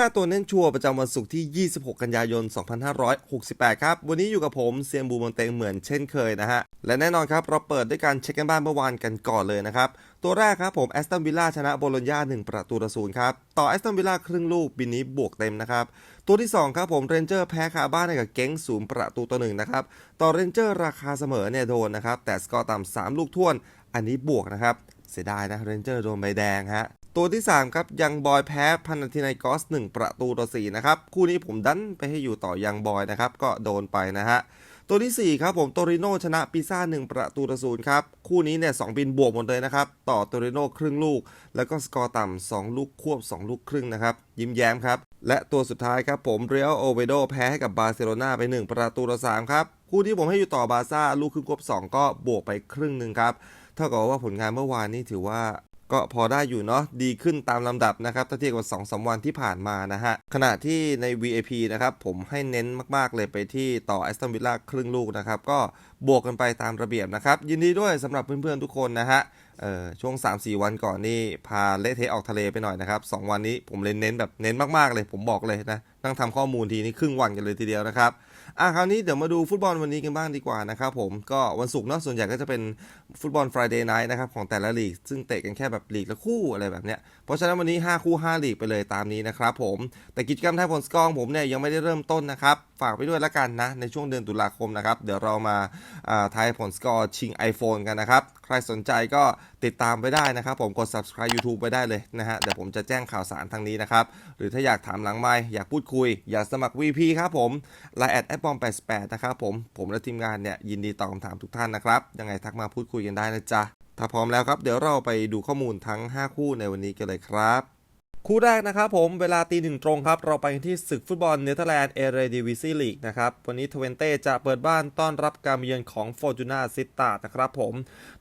5 ตัวเน้นชัวร์ประจำวันศุกร์ที่ 26 กันยายน 2568 ครับ วันนี้อยู่กับผมเซียนบูมอนเตงเหมือนเช่นเคยนะฮะ และแน่นอนครับ เราเปิดด้วยการเช็คกันบ้านเมื่อวานกันก่อนเลยนะครับ ตัวแรกครับผมแอสตันวิลล่าชนะโบโลญญา1 ประตูต่อศูนย์ครับ ต่อแอสตันวิลล่าครึ่งลูกบินนี้บวกเต็มนะครับ ตัวที่ 2 ครับผมเรนเจอร์แพ้คาบ้านให้กับเก้งศูนย์ประตูต่อหนึ่งนะครับ ต่อเรนเจอร์ราคาเสมอเนี่ยโดนนะครับแต่สกอร์ต่ำสามลูกท่วน อันนี้บวกนะครับเสียดายนะเรนเจอร์โดนใบแดงฮะ ตัวที่ 3 ครับ ยังบอยแพ้พันธินัยกอส 1 ประตูต่อ4นะครับ คู่นี้ผมดันไปให้อยู่ต่อยังบอยนะครับ ก็โดนไปนะฮะ ตัวที่ 4 ครับผมโตริโนชนะปิซ่า 1 ประตูต่อศูนย์ครับ คู่นี้เนี่ยสบินบวกหมดเลยนะครับ ต่อโตริโนครึ่งลูก แล้วก็สกอร์ต่ำ2ลูกควบ 2 ลูกครึ่งนะครับ ยิ้มแย้มครับ และตัวสุดท้ายครับผมเรียลโอเวโดแพ้ให้กับบาร์เซโลนาไป 1 ประตูต่อ3ครับ คู่ที่ผมให้อยู่ต่อบาร์ซ่าลูกครึ่งควบ 2 ก็บวกไปครึ่งหนึ่งครับ เท่ากับว่าผลงานเมื่อวานนี้ถือว่า ก็พอได้อยู่เนาะดีขึ้นตามลำดับนะครับถ้าเทียบกับ2อสวันที่ผ่านมานะฮะ ขณะที่ใน VAP นะครับ ผมให้เน้นมากๆเลยไปที่ต่อ a อสตันวิลล่าครึ่งลูกนะครับ ก็บวกกันไปตามระเบียบนะครับ ยินดีด้วยสำหรับเพื่อนๆทุกคนนะฮะเอ่อช่วง 3-4 วันก่อนนี่พาเละเทะออกทะเลไปหน่อยนะครับ 2 วันนี้ผมเลยเน้นแบบเน้นมากๆเลย ผมบอกเลยนะนั่งทำข้อมูลทีนี้ครึ่งวันกันเลยทีเดียวนะครับ อะคราวนี้เดี๋ยวมาดูฟุตบอลวันนี้กันบ้างดีกว่านะครับผมก็วันศุกร์เนาะส่วนใหญ่ก็จะเป็นฟุตบอล Friday Night นะครับของแต่ละลีก ซึ่งเตะกันแค่แบบลีกละคู่อะไรแบบเนี้ยเพราะฉะนั้นวันนี้ 5 คู่ 5 ลีกไปเลยตามนี้นะครับผมแต่กิจกรรมทายผลสกอร์ของผมเนี่ยยังไม่ได้เริ่มต้นนะครับฝากไปด้วยละกันนะในช่วงเดือนตุลาคมนะครับเดี๋ยวเรามาอ่าทายผลสกอร์ชิง iPhone กันนะครับใครสนใจก็ติดตามไปได้นะครับผมกด subscribe YouTube ไปได้เลยนะฮะเดี๋ยวผมจะแจ้งข่าวสารทางนี้นะครับหรือถ้าอยากถามหลังไมค์อยากพูดคุย อยากสมัคร VP ครับผมไลน์แอดแอดบอม88นะครับผม ผมและทีมงานเนี่ยยินดีตอบคำถามทุกท่านนะครับ ยังไงทักมาพูดคุยกันได้นะจ๊ะ ถ้าพร้อมแล้วครับ เดี๋ยวเราไปดูข้อมูลทั้ง 5 คู่ในวันนี้กันเลยครับ คู่แรกนะครับผมเวลาตีหนึ่งตรงครับ เราไปที่ศึกฟุตบอลเนเธอร์แลนด์เอเรดิวิซีลีกนะครับ วันนี้ทเวนเต้จะเปิดบ้านต้อนรับการเยือนของฟอร์จูนาซิตานะครับผม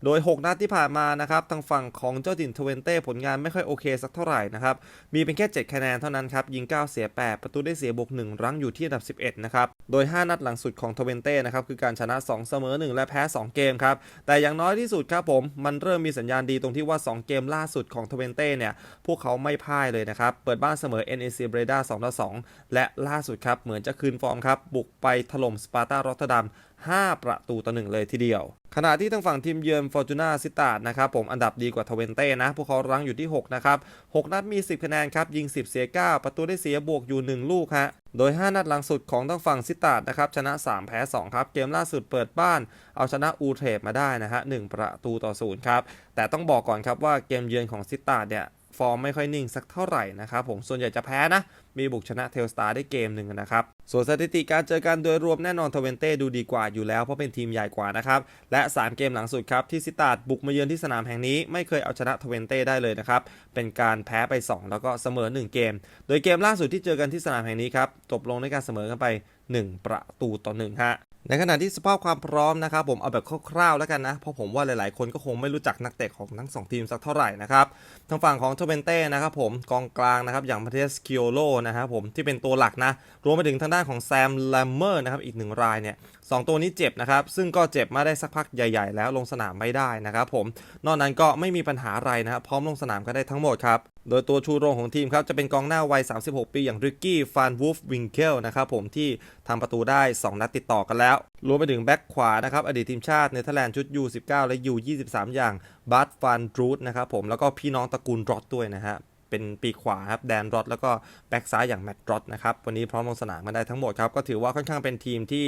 โดย 6 นัดที่ผ่านมานะครับ ทางฝั่งของเจ้าถิ่นทเวนเต้ผลงานไม่ค่อยโอเคสักเท่าไหร่นะครับ มีเป็นแค่ 7 คะแนนเท่านั้นครับ ยิง 9 เสีย 8 ประตูได้เสียบวก 1 รั้งอยู่ที่อันดับ 11 นะครับ โดย 5 นัดหลังสุดของทเวนเต้นะครับคือการชนะ 2 เสมอ 1 และแพ้ 2 เกมครับแต่อย่างน้อยที่สุดครับผมมันเริ่มมีสัญญาณดีตรงที่ว่า 2 เกมล่าสุดของทเวนเต้เนี่ยพวกเขาไม่พ่ายเลยนะครับ เปิดบ้านเสมอ NEC Breda 2 2 และล่าสุดครับ เหมือนจะคืนฟอร์มครับ บุกไปถล่มสปาร์ตารอตเตอร์ดัม5 ประตูต่อหนึ่งเลยทีเดียว ขณะที่ทางฝั่งทีมเยือนฟอร์จูนาซิตาดนะครับผมอันดับดีกว่าทเวนเต้นะ พวกเขารั้งอยู่ที่ 6 นะครับ 6 นัดมี 10 คะแนนครับ ยิง 10 เสีย 9 ประตูได้เสียบวกอยู่ 1 ลูกฮะโดย 5 นัดหลังสุดของทางฝั่งซิตาดนะครับ ชนะ 3 แพ้ 2 ครับ เกมล่าสุดเปิดบ้าน เอาชนะอูเทปมาได้นะฮะ1ประตูต่อ0ครับแต่ต้องบอกก่อนครับว่าเกมเยือนของซิตาดเนี่ย ฟอร์มไม่ค่อยนิ่งสักเท่าไหร่นะครับผมส่วนใหญ่จะแพ้นะ มีบุกชนะเทลสตาร์ได้เกมหนึ่งนะครับ ส่วนสถิติการเจอกันโดยรวมแน่นอนทเวนเต้ดูดีกว่าอยู่แล้วเพราะเป็นทีมใหญ่กว่านะครับ และ 3 เกมหลังสุดครับ ที่ซิตาดบุกมาเยือนที่สนามแห่งนี้ไม่เคยเอาชนะทเวนเต้ได้เลยนะครับ เป็นการแพ้ไป 2 แล้วก็เสมอ 1 เกม โดยเกมล่าสุดที่เจอกันที่สนามแห่งนี้ครับจบลงด้วยการเสมอกันไป 1 ประตูต่อ1ฮะ ในขณะที่สภาพความพร้อมนะครับผมเอาแบบคร่าวๆแล้วกันนะ เพราะผมว่าหลายๆ คนก็คงไม่รู้จักนักเตะของทั้ง 2 ทีมสักเท่าไหร่นะครับทางฝั่งของเทเวนเต้นะครับผมกองกลางนะครับอย่างมาเทสคิโอโลนะครับผมที่เป็นตัวหลักนะ รวมไปถึงทางด้านของแซมแลมเมอร์นะครับอีกหนึ่งรายเนี่ยสองตัวนี้เจ็บนะครับ ซึ่งก็เจ็บมาได้สักพักใหญ่ ๆ แล้วลงสนามไม่ได้นะครับผม นอกนั้นก็ไม่มีปัญหาอะไรนะครับ พร้อมลงสนามก็ได้ทั้งหมดครับ โดยตัวชูโรงของทีมครับ จะเป็นกองหน้าวัย 36 ปีอย่างริกกี้ ฟานวูฟ วิงเกลนะครับผมที่ทำประตูได้ 2 นัดติดต่อกันแล้ว รวมไปถึงแบ็กขวานะครับ อดีตทีมชาติเนเธอร์แลนด์ชุด U19 และ U23 อย่างบัตฟานดรูดนะครับผม แล้วก็พี่น้องตระกูลรอดด้วยนะฮะ เป็นปีขวาครับแดนรอดแล้วก็แบ็กซ้ายอย่างแมตต์รอดนะครับวันนี้พร้อมลงสนามมาได้ทั้งหมดครับก็ถือว่าค่อนข้างเป็นทีมที่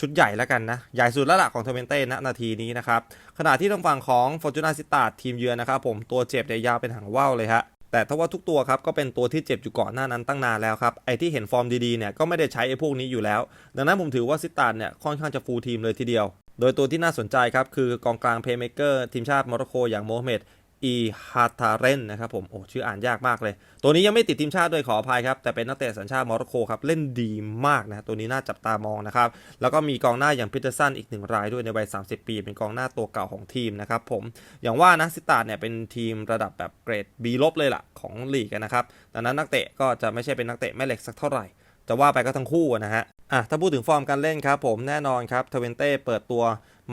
ชุดใหญ่แล้วกันนะใหญ่สุดแล้วล่ะของเทเวนเต้ณนาทีนี้นะครับขณะที่ทางฝั่งของฟอร์จูนาซิตาทีมเยือนนะครับผมตัวเจ็บเนี่ยยาวเป็นหางว่าวเลยฮะแต่ถ้าว่าทุกตัวครับก็เป็นตัวที่เจ็บอยู่ก่อนหน้านั้นตั้งนานแล้วครับ ไอ้ที่เห็นฟอร์มดีๆเนี่ยก็ไม่ได้ใช้ไอ้พวกนี้อยู่แล้ว ดังนั้นผมถือว่าซิตานเนี่ยค่อนข้างจะฟูลทีมเลยทีเดียว โดยตัวที่น่าสนใจครับคือกองกลางเพย์เมเกอร์ทีมชาติโมร็อกโกอย่างโมฮัมเหม็ด อีฮาตาเรนนะครับผมโอ้ชื่ออ่านยากมากเลย ตัวนี้ยังไม่ติดทีมชาติด้วยขออภัยครับ แต่เป็นนักเตะสัญชาติโมร็อกโกครับ เล่นดีมากนะตัวนี้น่าจับตามองนะครับ แล้วก็มีกองหน้าอย่างพีเตอร์สันอีกหนึ่งรายด้วยในวัย 30 ปี เป็นกองหน้าตัวเก่าของทีมนะครับผมอย่างว่านะซิตาเนี่ยเป็นทีมระดับแบบเกรด B ลบเลยล่ะของลีกนะครับดังนั้นนักเตะก็จะไม่ใช่เป็นนักเตะแม่เหล็กสักเท่าไหร่จะว่าไปก็ทั้งคู่นะฮะ อะถ้าพูดถึงฟอร์มการเล่นครับผมแน่นอนครับทเวนเต้เปิดตัว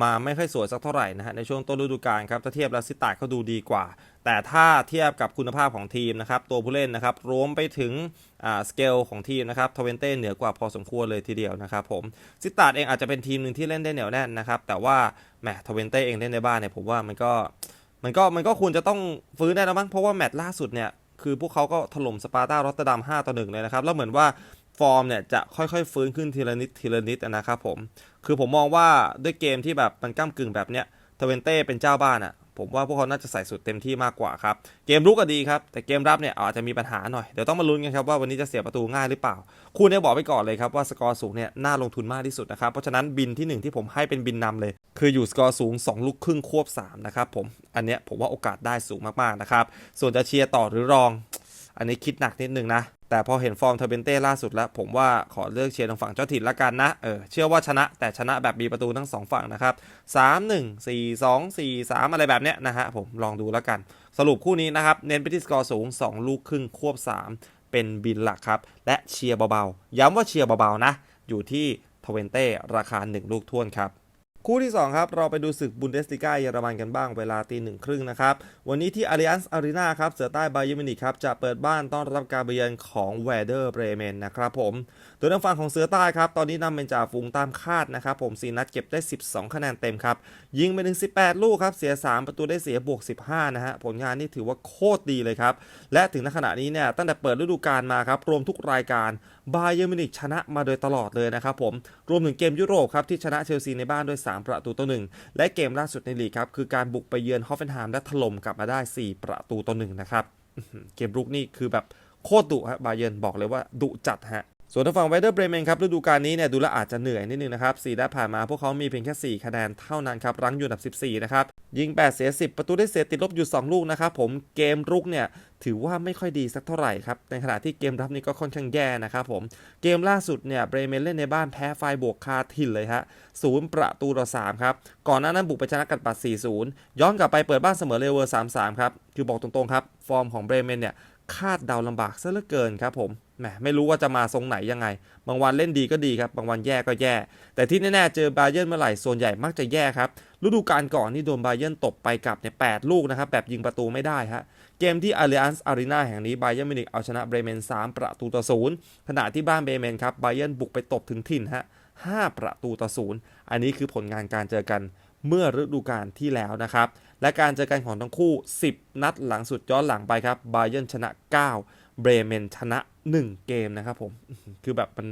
มาไม่ค่อยสวยสักเท่าไหร่นะฮะในช่วงต้นฤดูกาลครับถ้าเทียบแล้วซิตาเขาดูดีกว่า แต่ถ้าเทียบกับคุณภาพของทีมนะครับตัวผู้เล่นนะครับรวมไปถึงอ่าสเกลของทีมนะครับทเวนเต้เหนือกว่าพอสมควรเลยทีเดียวนะครับผมซิตาเองอาจจะเป็นทีมหนึ่งที่เล่นได้เหนียวแน่นนะครับแต่ว่าแหมทเวนเต้เองเล่นในบ้านเนี่ยผมว่ามันก็มันก็มันก็ควรจะต้องฟื้นได้แล้วมั้งเพราะว่าแมตช์ล่าสุดเนี่ยคือพวกเขาก็ถล่มสปาร์ตารอตเตอร์ดัม5ต่อ1เลยนะครับ แล้วเหมือนว่า ฟอร์มเนี่ยจะค่อยๆ ฟื้นขึ้นทีละนิดทีละนิดนะครับผม คือผมมองว่าด้วยเกมที่แบบมันก้ากึ่งแบบเนี้ยทเวนเต้เป็นเจ้าบ้านอะ่ะผมว่าพวกเขาน่าจะใส่สุดเต็มที่มากกว่าครับ เกมรุกก็ดีครับ แต่เกมรับเนี่ยอาจจะมีปัญหาหน่อย เดี๋ยวต้องมาลุ้นกันครับว่าวันนี้จะเสียประตูง่ายหรือเปล่า คู่นี้บอกไปก่อนเลยครับว่าสกอร์สูงเนี่ยน่าลงทุนมากที่สุดนะครับ เพราะฉะนั้นบินที่หนึ่งที่ผมให้เป็นบินนำเลย คืออยู่สกอร์สูง 2 ลูกครึ่งควบ 3 นะครับผม อันเนี้ยผมว่าโอกาสได้สูงมากๆนะครับ ส่วนจะเชียร์ต่อหรือรอง อันนี้คิดหนักนิดนึงนะ แต่พอเห็นฟอร์มเทอร์เบนเต้ล่าสุดแล้ว ผมว่าขอเลือกเชียร์ทางฝั่งเจ้าถิ่นละกันนะ เออ เชื่อว่าชนะแต่ชนะแบบมีประตูทั้งสองฝั่งนะครับ 3 1 4 2 4 3 อะไรแบบเนี้ยนะฮะ ผมลองดูล้วกัน สรุปคู่นี้นะครับ เน้นไปที่สกอร์สูง 2 ลูกครึ่งควบ 3 เป็นบินหลักครับ และเชียร์เบาๆ ย้ำว่าเชียร์เบาๆนะ อยู่ที่ทเวนเต้ราคา 1 ลูกท่วนครับ คู่ที่ 2 ครับ เราไปดูศึกบุนเดสติก้าเยอรมันกันบ้างเวลาตีหนึ่งครึ่งนะครับ วันนี้ที่อาริอันส์อารีนาครับเสือใต้บาเยอร์มินิกครับ จะเปิดบ้านต้อนรับการเยือนของแวเดอร์เบรเมนนะครับผมโดยทางฝั่งของเสือใต้ครับ ตอนนี้นำเป็นจ่าฝูงตามคาดนะครับผม4นัดเก็บได้ 12 คะแนนเต็มครับ ยิงไปถึง 18 ลูกครับ เสีย 3 ประตูได้เสียบวก 15 นะฮะ ผลงานนี่ถือว่าโคตรดีเลยครับ และถึงณขณะนี้เนี่ยตั้งแต่เปิดฤดูกาลมาครับ รวมทุกรายการบาเยอร์มิวนิกชนะมาโดยตลอดเลยนะครับผม รวมถึงเกมยุโรปครับที่ชนะเชลซีในบ้านด้วย 3 ประตูต่อหนึ่งและเกมล่าสุดในลีกครับคือการบุกไปเยือนฮอฟเฟนไฮม์และถล่มกลับมาได้ 4 ประตูต่อหนึ่งนะครับเกมรุกนี่คือแบบโคตรดุฮะบาเยิร์บอกเลยว่าดุจัดฮะ ส่วนทางฝั่งไวเดอร์เบรเมนครับฤดูกาลนี้เนี่ยดูแลวอาจจะเหนื่อยนิดนึงนะครับ4นัดผ่านมาพวกเขามีเพียงแค่ 4 คะแนนเท่านั้นครับ รั้งอยู่อันดับ 14 นะครับ ยิง 8 เสีย 10 ประตูได้เสียติดลบอยู่ 2 ลูกนะครับผมเกมรุกเนี่ยถือว่าไม่ค่อยดีสักเท่าไหร่ครับ ในขณะที่เกมรับนี่ก็ค่อนข้างแย่นะครับผมเกมล่าสุดเนี่ยเบรเมนเล่นในบ้านแพ้ไฟบวกคาถิ่นเลยฮะศูนย์ประตูต่อ3ครับก่อนหน้านั้นบุกไปชนะกันปัด 4-0 ย้อนกลับไปเปิดบ้านเสมอเลเวอร์ 3-3 ครับคือบอกตรงๆครับฟอร์มของเบรเมนเนี่ยคาดเดาลำบากซะเหลือเกินครับผม แหมไม่รู้ว่าจะมาทรงไหนยังไง บางวันเล่นดีก็ดีครับ บางวันแย่ก็แย่ แต่ที่แน่ๆเจอบาเยิร์นเมื่อไหร่ส่วนใหญ่มักจะแย่ครับ ฤดูกาลก่อนนี่โดนบาเยิร์นตบไปกลับเนี่ยแลูกนะครับ แบบยิงประตูไม่ได้ฮะ เกมที่ Allianz Arena แห่งนี้บาเยิร์นมินิกเอาชนะเบรเมน 3 ประตูต่อศูนย์ขณะที่บ้านเบรเมนครับบาเยิร์นบุกไปตบถึงถิ่นฮะ5ประตูต่อศูนย์อันนี้คือผลงานการเจอกันเมื่อฤดูกาลที่แล้วนะครับ และการเจอกันของทั้งคู่ 10 นัดหลังสุดย้อนหลังไปครับบาเยิร์นชนะ 9 เบรเมนชนะ 1 เกมนะครับผมคือแบบมัน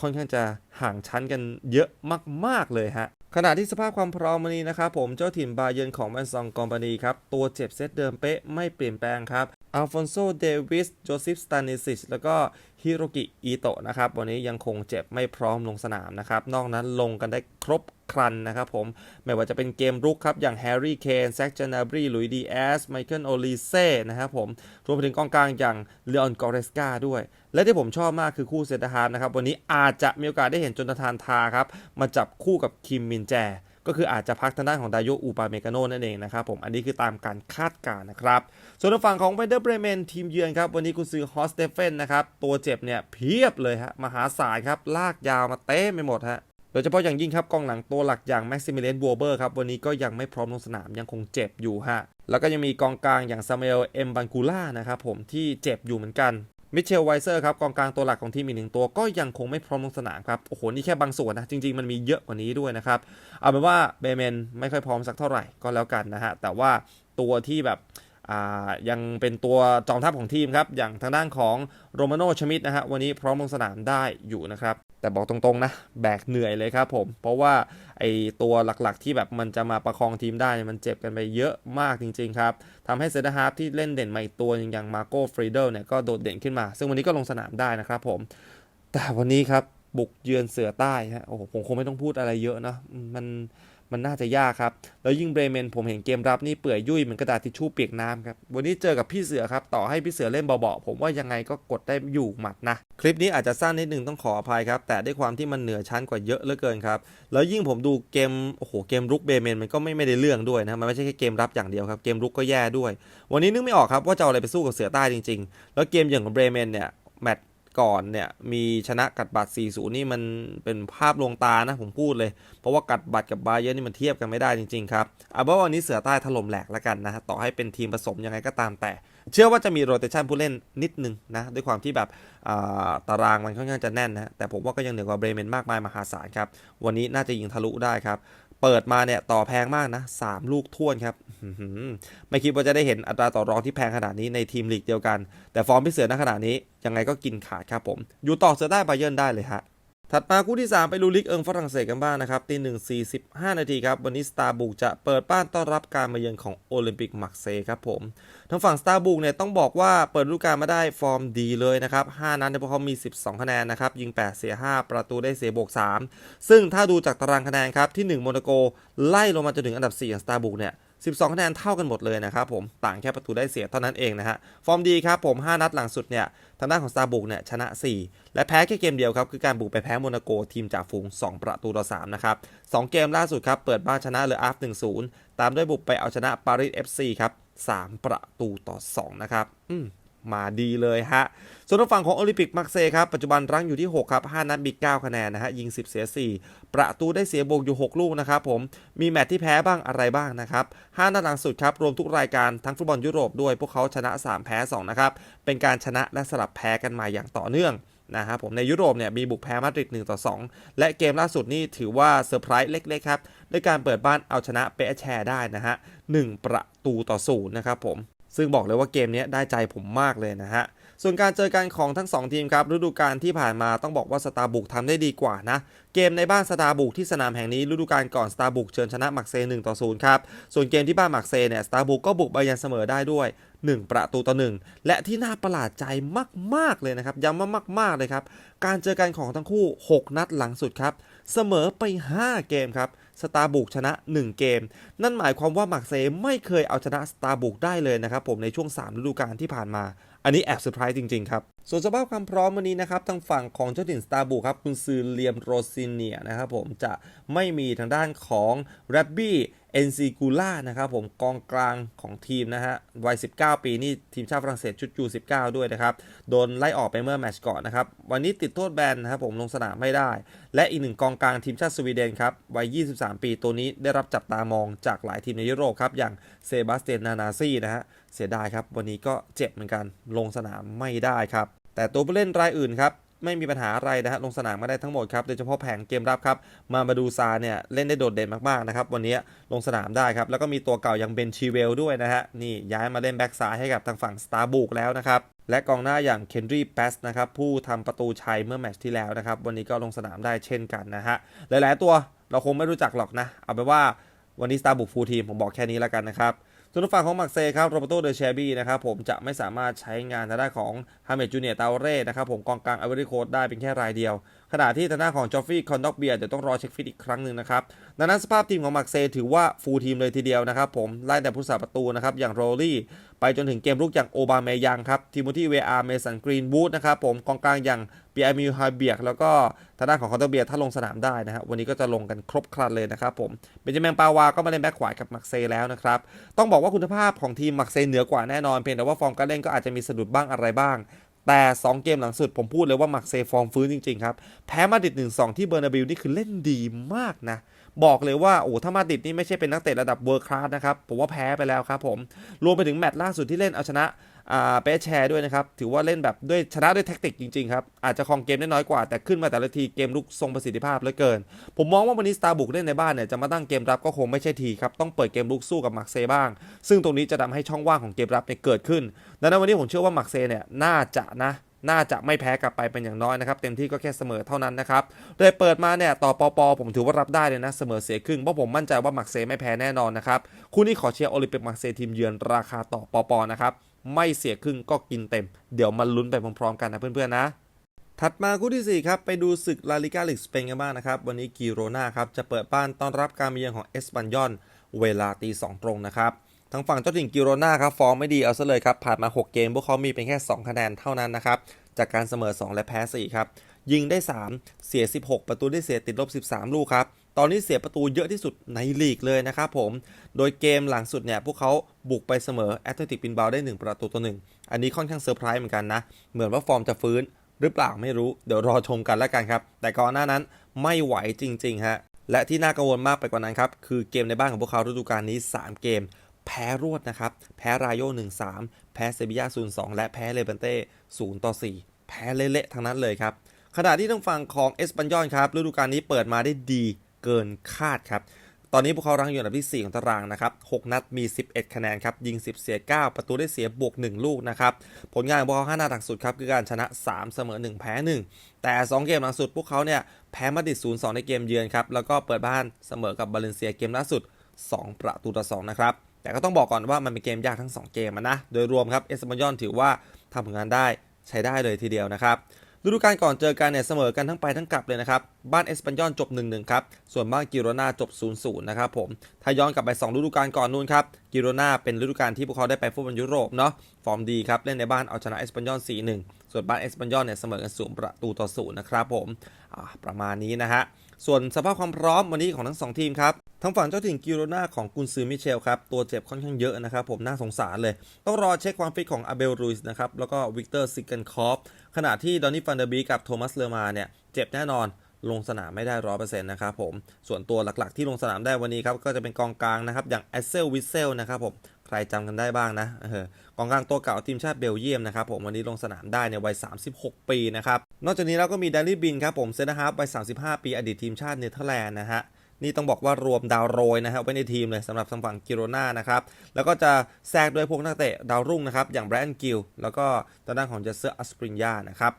ค่อนข้างจะห่างชั้นกันเยอะมาก ๆ เลยฮะ ขณะที่สภาพความพร้อมวันนี้นะครับผมเจ้าถิ่นบาเยนของแมนซองกอมปานีครับ ตัวเจ็บเซตเดิมเป๊ะไม่เปลี่ยนแปลงครับอัลฟอนโซเดวิสโจซิฟสตานิซิชแล้วก็ฮิโรกิอิโตะนะครับ วันนี้ยังคงเจ็บไม่พร้อมลงสนามนะครับ นอกนั้นลงกันได้ครบ ครันนะครับผม ไม่ว่าจะเป็นเกมรุกครับ อย่างแฮร์รี่เคนแซคเจนาบรีลุยดีแอสไมเคิลโอลิเซ่นะครับผมรวมไปถึงกองกลางอย่างเลออนกอเรสกาด้วย และที่ผมชอบมากคือคู่เซตอร์ฮาร์นะครับ วันนี้อาจจะมีโอกาสได้เห็นจนทานทาครับ มาจับคู่กับคิมมินแจ ก็คืออาจจะพักทางด้านของดายโยอูปาเมกาโนนั่นเองนะครับผมอันนี้คือตามการคาดการณ์นะครับ ส่วนฝั่งของเวเดอร์เบรเมนทีมเยือนครับ วันนี้กุซือฮอสเตเฟนนะครับตัวเจ็บเนี่ยเพียบเลยฮะมหาศาลครับลากยาวมาเต้ไปหมดฮะ โดยเฉพาะอย่างยิ่งครับกองหลังตัวหลักอย่างแม็กซิมิเลนบัวเบอร์ครับวันนี้ก็ยังไม่พร้อมลงสนามยังคงเจ็บอยู่ฮะ แล้วก็ยังมีกองกลางอย่างซามูเอลเอ็มบันกูล่านะครับผมที่เจ็บอยู่เหมือนกันมิเชลไวเซอร์ครับกองกลางตัวหลักของทีมอีกหนึ่งตัวก็ยังคงไม่พร้อมลงสนามครับโอ้โหนี่แค่บางส่วนนะจริง ๆ มันมีเยอะกว่านี้ด้วยนะครับเอาเป็นว่าเบเมนไม่ค่อยพร้อมสักเท่าไหร่ก็แล้วกันนะฮะแต่ว่าตัวที่แบบ ยังเป็นตัวจอมทัพของทีมครับ อย่างทางด้านของโรมาโนชมิดนะฮะวันนี้พร้อมลงสนามได้อยู่นะครับ แต่บอกตรงๆนะแบกเหนื่อยเลยครับผม เพราะว่าไอตัวหลักๆที่แบบมันจะมาประคองทีมได้มันเจ็บกันไปเยอะมากจริงๆครับทำให้เซนเตอร์ฮาร์ฟที่เล่นเด่นมาอีกตัวอย่างมาโก้ฟรีเดลเนี่ยก็โดดเด่นขึ้นมา ซึ่งวันนี้ก็ลงสนามได้นะครับผม แต่วันนี้ครับบุกเยือนเสือใต้ฮะโอ้โหผมคงไม่ต้องพูดอะไรเยอะนะมัน มันน่าจะยากครับ แล้วยิ่งเบรเมนผมเห็นเกมรับนี่เปื่อยยุ่ยเหมือนกระดาษทิชชู่เปียกน้ำครับ วันนี้เจอกับพี่เสือครับ ต่อให้พี่เสือเล่นเบาๆผมว่ายังไงก็กดได้อยู่หมัดนะ คลิปนี้อาจจะสั้นนิดนึงต้องขออภัยครับ แต่ด้วยความที่มันเหนือชั้นกว่าเยอะเหลือเกินครับ แล้วยิ่งผมดูเกม โอ้โห เกมรุกเบรเมนมันก็ไม่ไม่ได้เรื่องด้วยนะ มันไม่ใช่แค่เกมรับอย่างเดียวครับ เกมรุกก็แย่ด้วย วันนี้นึกไม่ออกครับว่าจะเอาอะไรไปสู้กับเสือใต้จริง ๆ แล้วเกมอย่างของเบรเมนเนี่ยแมตช์ ก่อนเนี่ยมีชนะกัดบัตร4-0นี่มันเป็นภาพลวงตานะผมพูดเลย เพราะว่ากัดบัตรกับบาเยอร์นี่มันเทียบกันไม่ได้จริงๆครับเอาเป็นว่าวันนี้เสือใต้ถล่มแหลกแล้วกันนะต่อให้เป็นทีมผสมยังไงก็ตามแต่ เชื่อว่าจะมีโรเตชันผู้เล่นนิดนึงนะด้วยความที่แบบตารางมันค่อนข้างจะแน่นนะแต่ผมว่าก็ยังเหนือกว่าเบรเมนมากมายมหาศาลครับวันนี้น่าจะยิงทะลุได้ครับ เปิดมาเนี่ยต่อแพงมากนะสามลูกท่วนครับไม่คิดว่าจะได้เห็นอัตราต่อรองที่แพงขนาดนี้ในทีมลีกเดียวกัน แต่ฟอร์มพี่เสือณขณะนี้ยังไงก็กินขาดครับผม อยู่ต่อเสือได้บาเยิร์นได้เลยฮะ ถัดมาคู่ที่ 3 ไปดูลิกเอิงฝรั่งเศสกันบ้างนะครับตีหนึ่งสี่สิบห้านาทีครับ วันนี้สตาร์บุกจะเปิดบ้านต้อนรับการมาเยือนของโอลิมปิกมักเซครับผมทางฝั่งสตาร์บุกเนี่ยต้องบอกว่าเปิดฤดูกาลมาได้ฟอร์มดีเลยนะครับ5นัดเนี่ยพวกเขามี 12 คะแนนนะครับ ยิง 8 เสีย 5 ประตูได้เสียบวก 3 ซึ่งถ้าดูจากตารางคะแนนครับที่ 1 โมนาโก ไล่ลงมาจนถึงอันดับ4อย่างสตาร์บุกเนี่ย 12คะแนนเท่ากันหมดเลยนะครับผมต่างแค่ประตูได้เสียเท่านั้นเองนะฮะฟอร์มดีครับผม 5 นัดหลังสุดเนี่ยทางด้านของซาบุกเนี่ยชนะ 4 และแพ้แค่เกมเดียวครับ คือการบุกไปแพ้โมนาโกทีมจากฝูง 2 ประตูต่อ3นะครับ 2 เกมล่าสุดครับ เปิดบ้านชนะเลออาฟ1-0 ตามด้วยบุกไปเอาชนะปารีส FC ครับ3ประตูต่อ2นะครับอืม มาดีเลยฮะ ส่วนทางฝั่งของโอลิมปิกมักเซย์ครับ ปัจจุบันรั้งอยู่ที่ 6 ครับ 5 นัดมี9คะแนนนะฮะ ยิง 10 เสีย 4 ประตูได้เสียบวกอยู่ 6 ลูกนะครับผม มีแมตช์ที่แพ้บ้างอะไรบ้างนะครับ 5 นัดหลังสุดครับ รวมทุกรายการทั้งฟุตบอลยุโรปด้วย พวกเขาชนะ 3 แพ้ 2 นะครับ เป็นการชนะและสลับแพ้กันมาอย่างต่อเนื่องนะครับผมในยุโรปเนี่ยมีบุกแพ้มาดริด1ต่อ 2 และเกมล่าสุดนี่ถือว่าเซอร์ไพรส์เล็กๆครับด้วยการเปิดบ้านเอาชนะเปแชร์ได้นะฮะ1ประตูต่อ0นะครับผม ซึ่งบอกเลยว่าเกมนี้ได้ใจผมมากเลยนะฮะ ส่วนการเจอกันของทั้ง 2 ทีมครับฤดูกาลที่ผ่านมาต้องบอกว่าสตาร์บุกทำได้ดีกว่านะ เกมในบ้านสตาร์บุกที่สนามแห่งนี้ฤดูกาลก่อนสตาร์บุกเชิญชนะมักเซ1ต่อ0ครับ ส่วนเกมที่บ้านมักเซเนี่ยสตาร์บุกก็บุกไปยันเสมอได้ด้วย 1 ประตูต่อ 1 และที่น่าประหลาดใจมากๆเลยนะครับย้ำว่ามากๆเลยครับการเจอกันของทั้งคู่ 6 นัดหลังสุดครับเสมอไป 5 เกมครับ สตาร์บุกชนะ 1 เกม นั่นหมายความว่ามักเซไม่เคยเอาชนะสตาร์บุกได้เลยนะครับผมในช่วง 3 ฤดูกาลที่ผ่านมาอันนี้แอบเซอร์ไพรส์จริง ๆ ครับ ส่วนสภาพความพร้อมวันนี้นะครับ ทางฝั่งของเจ้าถิ่นสตาร์บุกครับ คุณซือเลียมโรซินเนียนะครับผมจะไม่มีทางด้านของแรบบี้ เอนซิกูล่านะครับผมกองกลางของทีมนะฮะวัย 19 ปีนี่ทีมชาติฝรั่งเศสชุดยู19 ด้วยนะครับ โดนไล่ออกไปเมื่อแมตช์ก่อนนะครับ วันนี้ติดโทษแบนนะครับผมลงสนามไม่ได้ และอีกหนึ่งกองกลางทีมชาติสวีเดนครับวัย 23 ปีตัวนี้ได้รับจับตามองจากหลายทีมในยุโรปครับ อย่างเซบาสเตียนนานาซีนะฮะเสียดายครับ วันนี้ก็เจ็บเหมือนกันลงสนามไม่ได้ครับแต่ตัวผู้เล่นรายอื่นครับ ไม่มีปัญหาอะไรนะฮะลงสนามมาได้ทั้งหมดครับโดยเฉพาะแผงเกมรับครับมามาดูซาเนี่ยเล่นได้โดดเด่นมากๆนะครับวันนี้ลงสนามได้ครับแล้วก็มีตัวเก่าอย่างเบนชีเวลด้วยนะฮะนี่ย้ายมาเล่นแบ็กซ้ายให้กับทางฝั่งสตาร์บุกแล้วนะครับและกองหน้าอย่างเคนรีแปสนะครับผู้ทำประตูชัยเมื่อแมตช์ที่แล้วนะครับวันนี้ก็ลงสนามได้เช่นกันนะฮะหลายๆตัวเราคงไม่รู้จักหรอกนะเอาไปว่าวันนี้สตาร์บุกฟูลทีมผมบอกแค่นี้แล้วกันนะครับ ส่วนฝั่งของมักเซครับโรเบโตเดเชบี้นะครับผมจะไม่สามารถใช้งานทางด้านของฮาเมดจูเนียตาเร่นะครับผมกองกลางอเวอริโคดได้เป็นแค่รายเดียว ขณะที่ทางด้านของจอฟฟี่คอนด็อกเบียเดี๋ยวต้องรอเช็คฟิตอีกครั้งหนึ่งนะครับดังนั้นสภาพทีมของมักเซถือว่าฟูลทีมเลยทีเดียวนะครับผมไล่แต่ผู้สาประตูนะครับอย่างโรลลี่ไปจนถึงเกมลุกอย่างโอบาเมยังครับทิโมธีเวอาร์เมสันกรีนบูธนะครับผมกองกลางอย่างเปียมิลฮาเบียกแล้วก็ทางด้านของคอนเตอร์เบียถ้าลงสนามได้นะฮะวันนี้ก็จะลงกันครบครันเลยนะครับผมเบนจามินปาวาก็มาเล่นแบ็คขวากับมักเซแล้วนะครับต้องบอกว่าคุณภาพของทีมมักเซเหนือกว่าแน่นอนเพียงแต่ว่าฟอร์มการเล่นก็อาจจะมีสะดุดบ้างอะไรบ้าง แต่ 2 เกมหลังสุดผมพูดเลยว่ามักเซฟอร์มฟื้นจริง ๆ ครับ แพ้มาดิด1-2 ที่เบอร์นาบิลนี่คือเล่นดีมากนะ บอกเลยว่า โอ้ถ้ามาดิดนี่ไม่ใช่เป็นนักเตะระดับเวิร์คลาสนะครับ ผมว่าแพ้ไปแล้วครับผม รวมไปถึงแมตช์ล่าสุดที่เล่นเอาชนะ เปแชร์ด้วยนะครับ ถือว่าเล่นแบบด้วยชนะด้วยแท็กติกจริงๆครับ อาจจะครองเกมได้น้อยกว่า แต่ขึ้นมาแต่ละทีเกมลุกทรงประสิทธิภาพเหลือเกิน ผมมองว่าวันนี้สตาร์บุกเล่นในบ้านเนี่ยจะมาตั้งเกมรับก็คงไม่ใช่ทีครับ ต้องเปิดเกมลุกสู้กับมักเซบ้าง ซึ่งตรงนี้จะทำให้ช่องว่างของเกมรับเนี่ยเกิดขึ้นดังนั้นวันนี้ผมเชื่อว่ามักเซเนี่ยน่าจะนะน่าจะไม่แพ้กลับไปเป็นอย่างน้อยนะครับ เต็มที่ก็แค่เสมอเท่านั้นนะครับโดยเปิดมาเนี่ยต่อปอปอผมถือว่ารับได้เลยนะ เสมอเสียครึ่งเพราะผมมั่นใจว่ามักเซไม่แพ้แน่นอนนะครับคู่นี้ขอเชียร์โอลิมปิกมักเซทีมเยือนราคาต่อปอปอนะครับ ไม่เสียครึ่งก็กินเต็ม เดี๋ยวมาลุ้นไปพร้อมๆ กันนะเพื่อนๆนะ ถัดมาคู่ที่ 4 ครับ ไปดูศึกลาลิกาลีกสเปนกันบ้างนะครับ วันนี้กิโรนาครับ จะเปิดบ้านต้อนรับการมาเยือนของเอสปันยอนเวลาตีสองตรงนะครับทางฝั่งเจ้าถิ่นกิโรนาครับฟอร์มไม่ดีเอาซะเลยครับผ่านมา 6 เกมพวกเขามีเป็นแค่ 2 คะแนนเท่านั้นนะครับจากการเสมอ 2 และแพ้ 4 ครับ ยิงได้ 3 เสีย 16 ประตูได้เสียติดลบ 13 ลูกครับ ตอนนี้เสียประตูเยอะที่สุดในลีกเลยนะครับผม โดยเกมหลังสุดเนี่ยพวกเขาบุกไปเสมอแอตเลติกบินบาได้ 1 ประตูต่อ1อันนี้ค่อนข้างเซอร์ไพรส์เหมือนกันนะ เหมือนว่าฟอร์มจะฟื้นหรือเปล่าไม่รู้ เดี๋ยวรอชมกันแล้วกันครับ แต่ก่อนหน้านั้นไม่ไหวจริงๆฮะ และที่น่ากังวลมากไปกว่านั้นครับคือเกมในบ้านของพวกเขาฤดูกาลนี้ 3 เกม แพ้รวดนะครับ แพ้รายโย1-3 แพ้เซบียา0-2 และแพ้เลเบนเต้0ต่อ4แพ้เละๆทั้งนั้นเลยครับขณะที่ทางฝั่งของเอสปันยอนครับฤดูกาลนี้เปิดมาได้ดี เกินคาดครับตอนนี้พวกเขารังอยู่อันดับที่ 4 ของตารางนะครับ 6 นัดมี 11 คะแนนครับ ยิง 10 เสีย 9 ประตูได้เสียบวก 1 ลูกนะครับ ผลงานของพวกเขา5นัดหลังสุดครับ คือการชนะ 3 เสมอ 1 แพ้ 1 แต่ 2 เกมหลังสุด พวกเขาเนี่ยแพ้มาดริด0-2 ในเกมเยือนครับ แล้วก็เปิดบ้านเสมอกับบาเลนเซียเกมล่าสุด 2 ประตูต่อ 2 นะครับ แต่ก็ต้องบอกก่อนว่ามันเป็นเกมยากทั้ง 2 เกมนะ โดยรวมครับ เอสปันยอนถือว่าทำผลงานได้ใช้ได้เลยทีเดียวนะครับ ฤดูกาลก่อนเจอกันเนี่ยเสมอกันทั้งไปทั้งกลับเลยนะครับ บ้านเอสปันยอนจบ 1-1 ครับ ส่วนบ้านกิโรนาจบ 0-0 นะครับผม ถ้าย้อนกลับไป2ฤดูกาลก่อนนู้นครับ กิโรนาเป็นฤดูกาลที่พวกเขาได้ไปฟุตบอลยุโรปเนาะ ฟอร์มดีครับ เล่นในบ้านเอาชนะเอสปันยอน 4-1 ส่วนบ้านเอสปันยอนเนี่ยเสมอกัน 0 ประตูต่อ 0 นะครับผม ประมาณนี้นะฮะ ส่วนสภาพความพร้อมวันนี้ของทั้งสองทีมครับทั้งฝั่งเจ้าถิ่นกิโรนาของกุนซือมิเชลครับ ตัวเจ็บค่อนข้างเยอะนะครับ ผมน่าสงสารเลย ต้องรอเช็คความฟิตของอาเบลรูสนะครับ แล้วก็วิกเตอร์ซิกเกนคอฟขณะที่ดอนนี่ฟันเดอร์บีกับโทมัสเลอมาเนี่ย เจ็บแน่นอนลงสนามไม่ได้ร้อยเปอร์เซ็นต์นะครับผม ส่วนตัวหลักๆที่ลงสนามได้วันนี้ครับ ก็จะเป็นกองกลางนะครับ อย่างแอสเซลวิเซลนะครับผม ใครจำกันได้บ้างนะเออกองกลางตัวเก่าทีมชาติเบลเยียมนะครับผม วันนี้ลงสนามได้ในวัย 36 ปีนะครับ นอกจากนี้เราก็มีแดนนี่บินครับผมเซนฮาร์ฟวัย35 ปีอดีตทีมชาติเนเธอร์แลนด์นะฮะนี่ต้องบอกว่ารวมดาวโรยนะฮะไว้ในทีมเลยสำหรับทางฝั่งกิโรนานะครับแล้วก็จะแทรกด้วยพวกนักเตะดาวรุ่งนะครับอย่างแบรนด์กิลแล้วก็ตัวด้านของเจสเซอร์อัสปริญญานะครับ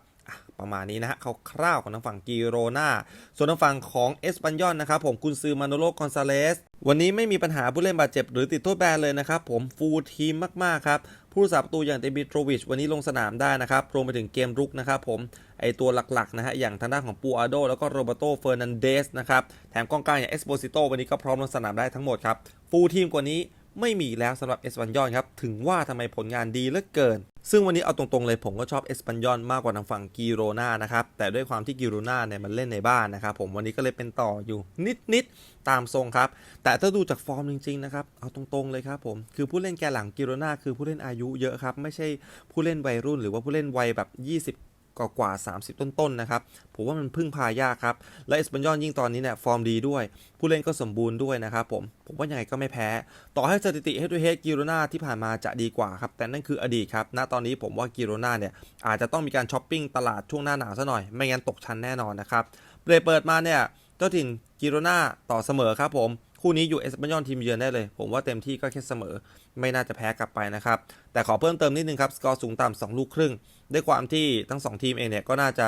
ประมาณนี้นะฮะคร่าวๆของทางฝั่งกิโรนาส่วนทางฝั่งของเอสปันยอนนะครับผมกุนซือมาโนโลกอนซาเลสวันนี้ไม่มีปัญหาผู้เล่นบาดเจ็บหรือติดโทษแบนเลยนะครับผมฟูลทีมมากๆครับผู้รักษาประตูอย่างเดมิโตรวิชวันนี้ลงสนามได้นะครับรวมไปถึงเกมรุกนะครับผมไอตัวหลักๆนะฮะอย่างทางด้านของปูอาโดแล้วก็โรเบโตเฟอร์นันเดสนะครับแถมกองกลางอย่างเอสโปซิโตวันนี้ก็พร้อมลงสนามได้ทั้งหมดครับฟูลทีมกว่านี้ ไม่มีแล้วสำหรับเอสปันยอนครับ ถึงว่าทำไมผลงานดีเหลือเกิน ซึ่งวันนี้เอาตรงๆเลยผมก็ชอบเอสปันยอนมากกว่าทางฝั่งกิโรนานะครับ แต่ด้วยความที่กิโรนาเนี่ยมันเล่นในบ้านนะครับผมวันนี้ก็เลยเป็นต่ออยู่นิดๆ ตามทรงครับ แต่ถ้าดูจากฟอร์มจริงๆนะครับ เอาตรงๆเลยครับผม คือผู้เล่นแกหลังกิโรนาคือผู้เล่นอายุเยอะครับ ไม่ใช่ผู้เล่นวัยรุ่น หรือว่าผู้เล่นวัยแบบ 20 กว่ากว่า 30 ต้นๆนะครับ ผมว่ามันพึ่งพายากครับ และเอสเปนยอนยิ่งตอนนี้เนี่ยฟอร์มดีด้วย ผู้เล่นก็สมบูรณ์ด้วยนะครับผม ผมว่ายังไงก็ไม่แพ้ ต่อให้สถิติเฮดทูเฮดกิโรนาที่ผ่านมาจะดีกว่าครับ แต่นั่นคืออดีตครับ ณ ตอนนี้ผมว่ากิโรนาเนี่ยอาจจะต้องมีการช้อปปิ้งตลาดช่วงหน้าหนาวซะหน่อย ไม่งั้นตกชั้นแน่นอนนะครับเบรกเปิดมาเนี่ยเจ้าถิ่นกิโรนาต่อเสมอครับผม คู่นี้อยู่เอสเปนยอนทีมเยือนได้เลย ผมว่าเต็มที่ก็แค่เสมอ ไม่น่าจะแพ้กลับไปนะครับ แต่ขอเพิ่มเติมนิดนึงครับ สกอร์สูงต่ำ2ลูกครึ่ง ด้วยความที่ทั้ง 2 ทีมเองเนี่ยก็น่าจะ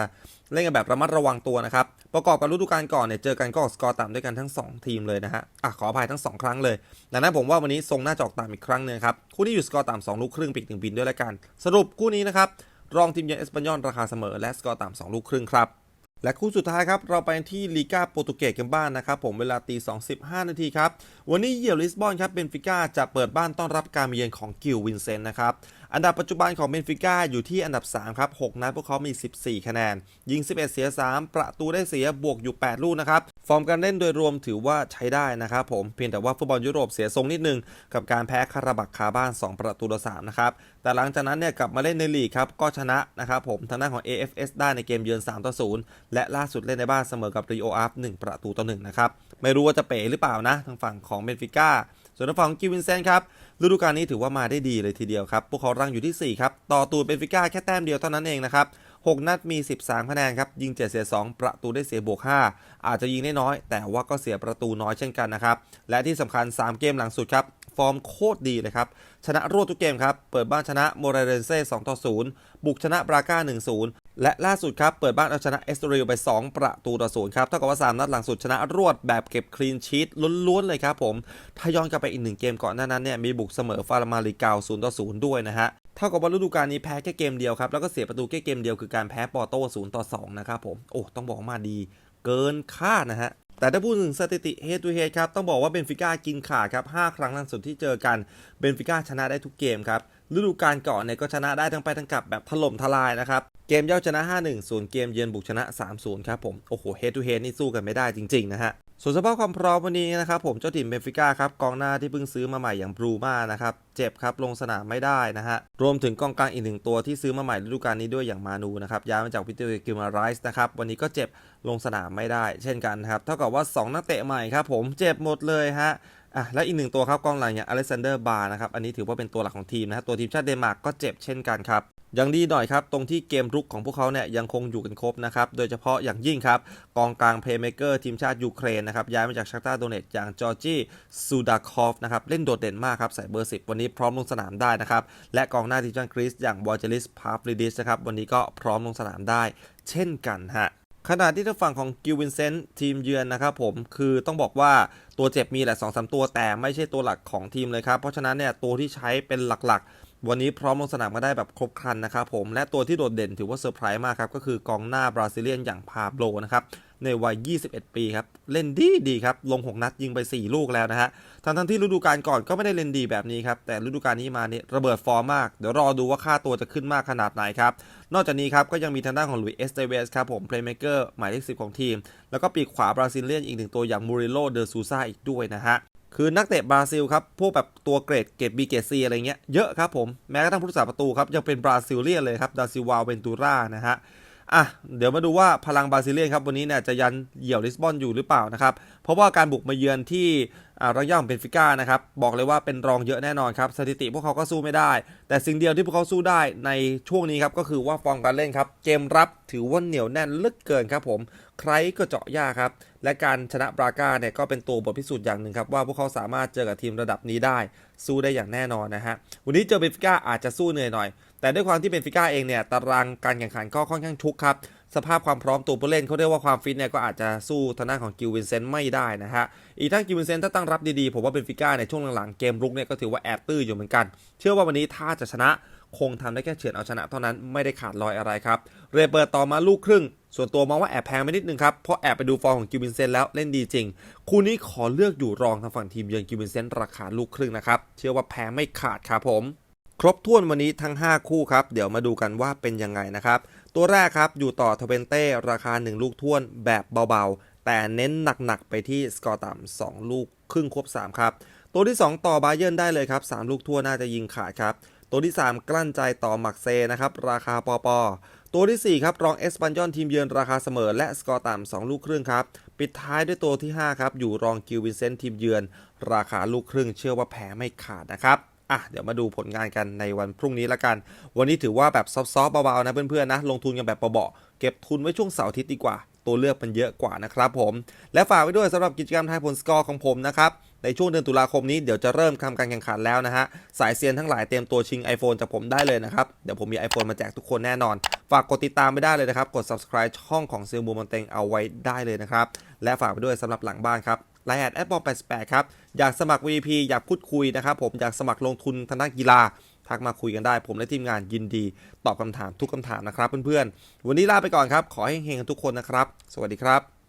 เล่นกันแบบระมัดระวังตัวนะครับ ประกอบกับฤดูกาลก่อนเนี่ยเจอกันก็ออกสกอร์ต่ำด้วยกันทั้ง 2 ทีมเลยนะฮะอะขออภัยทั้ง 2 ครั้งเลยดังนั้นผมว่าวันนี้ทรงน่าจะออกต่ำอีกครั้งหนึงครับคู่นี้อยู่สกอร์ต่ำ2ลูกครึ่งปีกถึงบินด้วยแล้วกัน สรุปคู่นี้นะครับรองทีมเยือนเอสปันยอนราคาเสมอและสกอร์ต่ำ2ลูกครึ่งครับ และคู่สุดท้ายครับ เราไปที่ลีกาโปรตุเกสกันบ้านนะครับ ผมเวลาตี2.15 นาทีครับ วันนี้เยี่ยวลิสบอนครับเบนฟิก้าจะเปิดบ้านต้อนรับการเยือนของกิลวินเซนต์นะครับ อันดับปัจจุบันของเบนฟิก้าอยู่ที่อันดับ 3 ครับ 6 นัดพวกเขามี 14 คะแนน ยิง 11 เสีย 3 ประตูได้เสียบวกอยู่ 8 ลูกนะครับ ฟอร์มการเล่นโดยรวมถือว่าใช้ได้นะครับผมเพียงแต่ว่าฟุตบอลยุโรปเสียทรงนิดนึง กับการแพ้คาราบักคาบ้าน 2 ประตูต่อ3นะครับแต่หลังจากนั้นเนี่ยกลับมาเล่นในลีกครับก็ชนะนะครับผมทางด้านของ AFS ได้ในเกมเยือน3ต่อ0และล่าสุดเล่นในบ้านเสมอกับรีโออาร์ฟ1ประตูต่อ1นะครับไม่รู้ว่าจะเป๋หรือเปล่านะทางฝั่งของเบนฟิก้าส่วนทางฝั่งของกิวินเซนครับฤดูกาลนี้ถือว่ามาได้ดีเลยทีเดียวครับพวกเขารังอยู่ที่4ครับต่อตูนเบนฟิก้าแค่แต้มเดียวเท่านั้นเองนะครับ 6 นัดมี 13 คะแนนครับ ยิง 7 เสีย 2 ประตูได้เสียบวก 5 อาจจะยิงได้น้อย แต่ว่าก็เสียประตูน้อยเช่นกันนะครับ และที่สำคัญ 3 เกมหลังสุดครับฟอร์มโคตรดีเลยครับ ชนะรวดทุกเกมครับ เปิดบ้านชนะโมเรเรนเซ่2ต่อ0บุกชนะบราก้า 1-0 และล่าสุดครับ เปิดบ้านเอาชนะเอสโตริลไป 2 ประตูต่อ0ครับ เท่ากับว่า 3 นัดหลังสุดชนะรวดแบบเก็บคลีนชีตล้วนๆเลยครับผม ถ้าย้อนกลับไปอีกหนึ่งเกมก่อนหน้านั้นเนี่ยมีบุกเสมอฟารมาริกา0ต่อ0ด้วยนะฮะ เท่ากับว่าฤดูกาลนี้แพ้แค่เกมเดียวครับ แล้วก็เสียประตูแค่เกมเดียวคือการแพ้ปอโต้0ต่อ2นะครับผม โอ้ ต้องบอกมาดีเกินคาดนะฮะ แต่ถ้าพูดถึงสถิติ head to h e ครับ ต้องบอกว่าเบนฟิก้ากินขาดครับ5ครั้งล่าสุดที่เจอกัน เบนฟิก้าชนะได้ทุกเกมครับ ฤดูกาลก่อนเนี่ยก็ชนะได้ทั้งไปทั้งกลับแบบถล่มทลายนะครับ เกมเย่าชนะ 5-1 ส่วนเกมเยือนบุกชนะ 3-0 ครับผม โอ้โหเฮดทูเฮดนี่สู้กันไม่ได้จริงๆนะฮะ ส่วนสภาพความพร้อมวันนี้นะครับผมเจ้าถิ่นเบนฟิก้าครับกองหน้าที่เพิ่งซื้อมาใหม่อย่างบรูมานะครับเจ็บครับลงสนามไม่ได้นะฮะรวมถึงกองกลางอีกหนึ่งตัวที่ซื้อมาใหม่ฤดูกาลนี้ด้วยอย่างมานูนะครับย้ายมาจากพิเตอร์กิลมาไรส์นะครับวันนี้ก็เจ็บลงสนามไม่ได้ เช่นกันครับเท่ากับว่า 2 นักเตะใหม่ครับผมเจ็บหมดเลยฮะ อะและอีกหนึ่งตัวครับกองหลังอย่างอเล็กซานเดอร์บาร์นะครับอันนี้ถือว่าเป็นตัวหลักของทีมนะฮะตัวทีมชาติเดนมาร์กก็เจ็บเช่นกันครับยังดีหน่อยครับ ตรงที่เกมรุกของพวกเขาเนี่ยยังคงอยู่กันครบนะครับ โดยเฉพาะอย่างยิ่งครับ กองกลางเพลย์เมเกอร์ทีมชาติยูเครนนะครับ ย้ายมาจากชักตาโดเนตอย่างจอร์จี้ซูดาคอฟนะครับ เล่นโดดเด่นมากครับ ใส่เบอร์ 10 วันนี้พร้อมลงสนามได้นะครับ และกองหน้าทีมชาติกรีซอย่างวอร์เจลิสพาฟลิดิสนะครับวันนี้ก็พร้อมลงสนามได้ เช่นกันฮะ ขณะที่ทางฝั่งของกิลวินเซนต์ทีมเยือนนะครับผมคือต้องบอกว่าตัวเจ็บมีแหละสองสามตัวแต่ไม่ใช่ตัวหลักของทีมเลยครับ เพราะฉะนั้นเนี่ยตัวที่ใช้เป็นหลักๆ วันนี้พร้อมลงสนามมาได้แบบครบครันนะครับผม และตัวที่โดดเด่นถือว่าเซอร์ไพรส์มากครับ ก็คือกองหน้าบราซิเลียนอย่างพาโบลนะครับ ในวัย 21 ปีครับ เล่นดีดีครับ ลง 6 นัดยิงไป 4 ลูกแล้วนะฮะทั้งทั้งที่ฤดูกาลก่อนก็ไม่ได้เล่นดีแบบนี้ครับ แต่ฤดูกาลนี้มาเนี่ยระเบิดฟอร์มมาก เดี๋ยวรอดูว่าค่าตัวจะขึ้นมากขนาดไหนครับ นอกจากนี้ครับก็ยังมีทางด้านของลุยเอสเตเวสครับผมเพลย์เมเกอร์หมายเลข10ของทีม แล้วก็ปีกขวาบราซิเลียนอีกหนึ่งตัวอย่างมูริโลเดอซูซาอีกด้วยนะฮะ คือนักเตะบราซิลครับ พวกแบบตัวเกรดเกรดบีเกรดซีอะไรเงี้ยเยอะครับผม แม้กระทั่งผู้รักษาประตูครับ ยังเป็นบราซิลเลียนเลยครับ ดาซิวาเวนตูรานะฮะ อะเดี๋ยวมาดูว่าพลังบราซิเลียนครับวันนี้เนี่ยจะยันเหี่ยวลิสบอนอยู่หรือเปล่านะครับเพราะว่าการบุกมาเยือนที่รังย่าของเบนฟิก้านะครับบอกเลยว่าเป็นรองเยอะแน่นอนครับสถิติพวกเขาก็สู้ไม่ได้ แต่สิ่งเดียวที่พวกเขาสู้ได้ในช่วงนี้ครับก็คือว่าฟอร์มการเล่นครับเกมรับถือว่าเหนียวแน่นลึกเกินครับผมใครก็เจาะยากครับและการชนะบราก้าเนี่ยก็เป็นตัวบทพิสูจน์อย่างหนึ่งครับว่าพวกเขาสามารถเจอกับทีมระดับนี้ได้ สู้ได้อย่างแน่นอนนะฮะวันนี้เจอเบนฟิก้าอาจจะสู้เหนื่อยหน่อย แต่ด้วยความที่เบนฟิก้าเองเนี่ยตารางการแข่งขันก็ค่อนข้างชุกครับ สภาพความพร้อมตัวผู้เล่นเขาเรียกว่าความฟิตเนี่ยก็อาจจะสู้ทางด้านของกิวินเซนต์ไม่ได้นะฮะ อีกทั้งกิวินเซนต์ถ้าตั้งรับดีๆ ผมว่าเบนฟิก้าในช่วงหลังๆเกมรุกเนี่ยก็ถือว่าแอบตื้ออยู่เหมือนกัน เชื่อว่าวันนี้ถ้าจะชนะคงทำได้แค่เฉือนเอาชนะเท่านั้นไม่ได้ขาดลอยอะไรครับ เรเปิดต่อมาลูกครึ่ง ส่วนตัวมองว่าแอบแพงไปนิดนึงครับ เพราะแอบไปดูฟอร์มของกิวินเซนต์แล้วเล่นดีจริง คู่นี้ขอเลือกอยู่รองทางฝั่งทีมเยือนกิวินเซนราคาลูกครึ่งนะครับ เชื่อว่าแพ้ไม่ขาดครับผม ครบถ้วนวันนี้ทั้ง 5 คู่ครับ เดี๋ยวมาดูกันว่าเป็นยังไงนะครับ ตัวแรกครับอยู่ต่อทเวนเต้ราคา 1 ลูกท้วนแบบเบาๆ แต่เน้นหนักๆ ไปที่สกอร์ต่ำ2ลูกครึ่งควบ 3 ครับ ตัวที่ 2 ต่อบาเยิร์นได้เลยครับ 3 ลูกทั่วนน่าจะยิงขาดครับ ตัวที่ 3 กลั้นใจต่อมักเซนะครับ ราคาปอปอตัวทีสี่ 4 ครับรองเอสปันยอนทีมเยือนราคาเสมอ และสกอร์ต่ำ2ลูกครึ่งครับ ปิดท้ายด้วยตัวที่ 5 ครับ อยู่รองกิลวินเซนต์ทีมเยือน ราคาลูกครึ่งเชื่อว่าแพ้ไม่ขาดนะครับ อะเดี๋ยวมาดูผลงานกันในวันพรุ่งนี้ละกัน วันนี้ถือว่าแบบซอฟๆเบาๆนะเพื่อนๆนะ ลงทุนกันแบบเบาๆเก็บทุนไว้ช่วงเสาร์อาทิตย์ดีกว่า ตัวเลือกมันเยอะกว่านะครับผม และฝากไว้ด้วยสำหรับกิจกรรมทายผลสกอร์ของผมนะครับในช่วงเดือนตุลาคมนี้เดี๋ยวจะเริ่มทำการแข่งขันแล้วนะฮะ สายเซียนทั้งหลายเตรียมตัวชิง iPhone จากผมได้เลยนะครับ เดี๋ยวผมมี iPhone มาแจกทุกคนแน่นอน ฝากกดติดตามไปได้เลยนะครับ กด subscribe ช่องของเซลบูมันเตงเอาไว้ได้เลยนะครับ และฝากไปด้วยสำหรับหลังบ้านครับ ไลน์แอดแอปบอลแปดครับอยากสมัคร VP อยากพูดคุยนะครับผมอยากสมัครลงทุนทางด้านกีฬาทักมาคุยกันได้ ผมและทีมงานยินดี ตอบคำถามทุกคำถามนะครับเพื่อนๆวันนี้ลาไปก่อนครับ ขอให้เฮงๆกันทุกคนนะครับ สวัสดีครับ